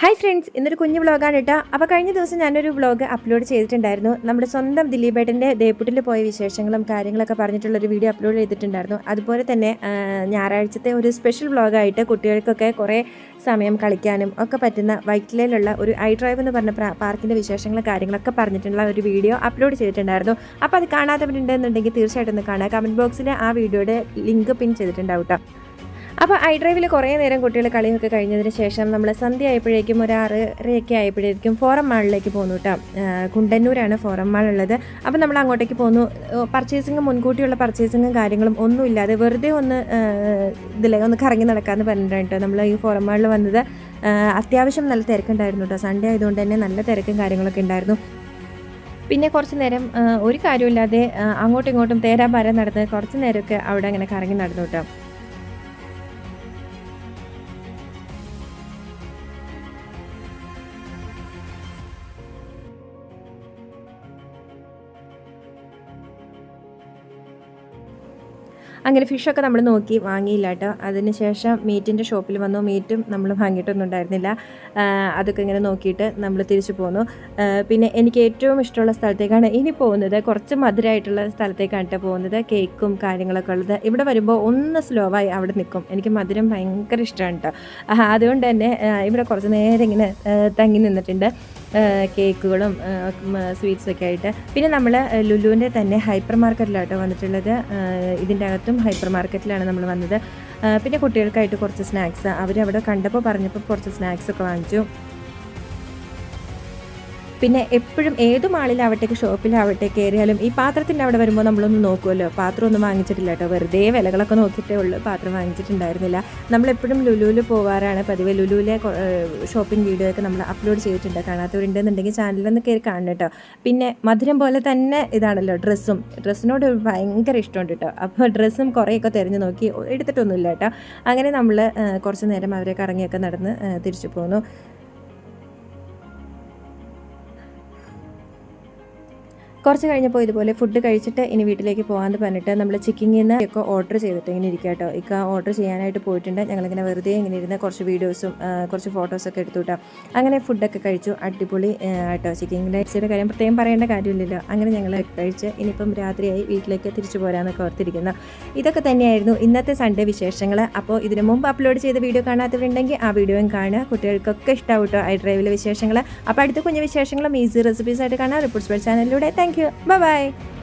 Hi friends ഇന്നൊരു കുഞ്ഞു വ്ളോഗാണ് കേട്ടോ അപ്പോൾ കഴിഞ്ഞ ദിവസം ഞാനൊരു വ്ളോഗ് അപ്ലോഡ് ചെയ്തിട്ടുണ്ടായിരുന്നു. നമ്മുടെ സ്വന്തം ദിലീപേട്ടന്റെ ദേപ്പുട്ടിൽ പോയ വിശേഷങ്ങളും കാര്യങ്ങളൊക്കെ പറഞ്ഞിട്ടുള്ളൊരു വീഡിയോ അപ്ലോഡ് ചെയ്തിട്ടുണ്ടായിരുന്നു. അതുപോലെ തന്നെ ഞായറാഴ്ചത്തെ ഒരു സ്പെഷ്യൽ വ്ളോഗായിട്ട് കുട്ടികൾക്കൊക്കെ കുറേ സമയം കളിക്കാനും ഒക്കെ പറ്റുന്ന വൈറ്റിലയിലുള്ള ഒരു ഐ ഡ്രൈവ് എന്ന് പറഞ്ഞ പാർക്കിന്റെ വിശേഷങ്ങളും കാര്യങ്ങളൊക്കെ പറഞ്ഞിട്ടുള്ള ഒരു വീഡിയോ അപ്ലോഡ് ചെയ്തിട്ടുണ്ടായിരുന്നു. അപ്പോൾ അത് കാണാത്തവരുണ്ടെന്നുണ്ടെങ്കിൽ തീർച്ചയായിട്ടും ഒന്ന് കാണുക. കമന്റ് ബോക്സിൽ ആ വീഡിയോയുടെ ലിങ്ക് പിൻ ചെയ്തിട്ടുണ്ടാവും കേട്ടോ അപ്പോൾ ഐ ഡ്രൈവിൽ കുറേ നേരം കുട്ടികൾ കളിയൊക്കെ കഴിഞ്ഞതിന് ശേഷം നമ്മൾ സന്ധ്യ ആയപ്പോഴേക്കും ഒരു ആറരയൊക്കെ ആയപ്പോഴേക്കും ഫോറം മാളിലേക്ക് പോന്നു കേട്ടോ കുണ്ടന്നൂരാണ് ഫോറം മാൾ ഉള്ളത്. അപ്പോൾ നമ്മൾ അങ്ങോട്ടേക്ക് പോന്നു. പർച്ചേസിങ് മുൻകൂട്ടിയുള്ള പർച്ചേസിങ്ങും കാര്യങ്ങളും ഒന്നുമില്ലാതെ വെറുതെ ഒന്ന് ഇതിലെ ഒന്ന് കറങ്ങി നടക്കാമെന്ന് പറഞ്ഞിട്ടാണ് നമ്മൾ ഈ ഫോറം മാളിൽ വന്നത്. അത്യാവശ്യം നല്ല തിരക്കുണ്ടായിരുന്നു കേട്ടോ സൺഡേ ആയതുകൊണ്ട് തന്നെ നല്ല തിരക്കും കാര്യങ്ങളൊക്കെ ഉണ്ടായിരുന്നു. പിന്നെ കുറച്ച് നേരം ഒരു കാര്യമില്ലാതെ അങ്ങോട്ടും ഇങ്ങോട്ടും തേരാ ഭാരം നടന്ന് കുറച്ച് നേരമൊക്കെ അവിടെ അങ്ങനെ കറങ്ങി നടന്നു കേട്ടോ അങ്ങനെ ഫിഷൊക്കെ നമ്മൾ നോക്കി വാങ്ങിയില്ല കേട്ടോ. അതിനുശേഷം മീറ്റിന്റെ ഷോപ്പിൽ വന്നു. മീറ്റും നമ്മൾ വാങ്ങിയിട്ടൊന്നും ഉണ്ടായിരുന്നില്ല. അതൊക്കെ ഇങ്ങനെ നോക്കിയിട്ട് നമ്മൾ തിരിച്ചു പോന്നു. പിന്നെ എനിക്ക് ഏറ്റവും ഇഷ്ടമുള്ള സ്ഥലത്തേക്കാണ് ഇനി പോകുന്നത്. കുറച്ച് മധുരമായിട്ടുള്ള സ്ഥലത്തേക്കാണ് കേട്ടോ പോകുന്നത്. കേക്കും കാര്യങ്ങളൊക്കെ ഉള്ളത്. ഇവിടെ വരുമ്പോൾ ഒന്ന് സ്ലോ ആയി അവിടെ നിൽക്കും. എനിക്ക് മധുരം ഭയങ്കര ഇഷ്ടമാണ് കേട്ടോ. അതുകൊണ്ട് തന്നെ ഇവിടെ കുറച്ച് നേരം ഇങ്ങനെ തങ്ങി നിന്നിട്ടുണ്ട്. കേക്കുകളും സ്വീറ്റ്സും ഒക്കെ ആയിട്ട്. പിന്നെ നമ്മൾ ലുലുവിന്റെ തന്നെ ഹൈപ്പർ മാർക്കറ്റിലാട്ടോ വന്നിട്ടുള്ളത്. ഇതിന്റെ അകത്തും ഹൈപ്പർ മാർക്കറ്റിലാണ് നമ്മൾ വന്നത്. പിന്നെ കുട്ടികൾക്കായിട്ട് കുറച്ച് സ്നാക്സ് അവരവിടെ കണ്ടപ്പോൾ പറഞ്ഞപ്പോൾ കുറച്ച് സ്നാക്സ് ഒക്കെ വാങ്ങിച്ചു. പിന്നെ എപ്പോഴും ഏത് മാളിലാവട്ടെ ഷോപ്പിലാവട്ടെ കയറിയാലും ഈ പാത്രത്തിന്റെ അവിടെ വരുമ്പോൾ നമ്മളൊന്ന് നോക്കുമല്ലോ. പാത്രം ഒന്നും വാങ്ങിച്ചിട്ടില്ല കേട്ടോ. വെറുതെ വിലകളൊക്കെ നോക്കിയിട്ടേ ഉള്ളൂ. പാത്രം വാങ്ങിച്ചിട്ടുണ്ടായിരുന്നില്ല. നമ്മളെപ്പോഴും ലുലുവിൽ പോവാറാണ്. പതിവ് ലുലുവിലെ ഷോപ്പിംഗ് വീഡിയോ ഒക്കെ നമ്മൾ അപ്ലോഡ് ചെയ്തിട്ടുണ്ട്. കാണാത്തവരുണ്ടെന്നുണ്ടെങ്കിൽ ചാനലൊന്ന് കയറി കാണണം കേട്ടോ. പിന്നെ മധുരം പോലെ തന്നെ ഇതാണല്ലോ ഡ്രസ്സും. ഡ്രസ്സിനോട് ഭയങ്കര ഇഷ്ടമുണ്ട് കേട്ടോ. അപ്പോൾ ഡ്രസ്സും കുറേയൊക്കെ തിരഞ്ഞു നോക്കി എടുത്തിട്ടൊന്നുമില്ല കേട്ടോ. അങ്ങനെ നമ്മൾ കുറച്ച് നേരം അവരെ കറങ്ങിയൊക്കെ നടന്ന് തിരിച്ചു പോന്നു. കുറച്ച് കഴിഞ്ഞപ്പോൾ ഇതുപോലെ ഫുഡ് കഴിച്ചിട്ട് ഇനി വീട്ടിലേക്ക് പോകാമെന്ന് പറഞ്ഞിട്ട് നമ്മൾ ചിക്കിങ്ങിൽ നിന്ന് ഒക്കെ ഓർഡർ ചെയ്തിട്ട് ഇങ്ങനെ ഇരിക്കുക കേട്ടോ ഇക്ക ഓർഡർ ചെയ്യാനായിട്ട് പോയിട്ടുണ്ട്. ഞങ്ങളിങ്ങനെ വെറുതെ ഇങ്ങനെ ഇരുന്ന് കുറച്ച് വീഡിയോസും കുറച്ച് ഫോട്ടോസൊക്കെ എടുത്തു അങ്ങനെ ഫുഡൊക്കെ കഴിച്ചു. അടിപൊളി ആട്ടോ ചിക്കിങ്ങിന്റെ എക്സിയുടെ കാര്യം പ്രത്യേകം പറയേണ്ട കാര്യമില്ലല്ലോ. അങ്ങനെ ഞങ്ങൾ കഴിച്ച് ഇനിയിപ്പം രാത്രിയായി വീട്ടിലേക്ക് തിരിച്ചു പോരാന്നൊക്കെ ഓർത്തിരിക്കുന്നു. ഇതൊക്കെ തന്നെയായിരുന്നു ഇന്നത്തെ സൺഡേ വിശേഷങ്ങൾ അപ്പോൾ ഇതിനു മുമ്പ് അപ്ലോഡ് ചെയ്ത വീഡിയോ കാണാത്തവരുണ്ടെങ്കിൽ ആ വീഡിയോയും കാണുക. കുട്ടികൾക്കൊക്കെ ഇഷ്ടമാവും കേട്ടോ ഐ ഡ്രൈവിലെ വിശേഷങ്ങൾ അപ്പോൾ അടുത്ത കുഞ്ഞു വിശേഷങ്ങളും ഈസി റെസിപ്പീസ് ആയിട്ട് കാണാം. റിപ്പോർട്ട്സ് ചാനലിലൂടെ താങ്ക് you. Bye bye.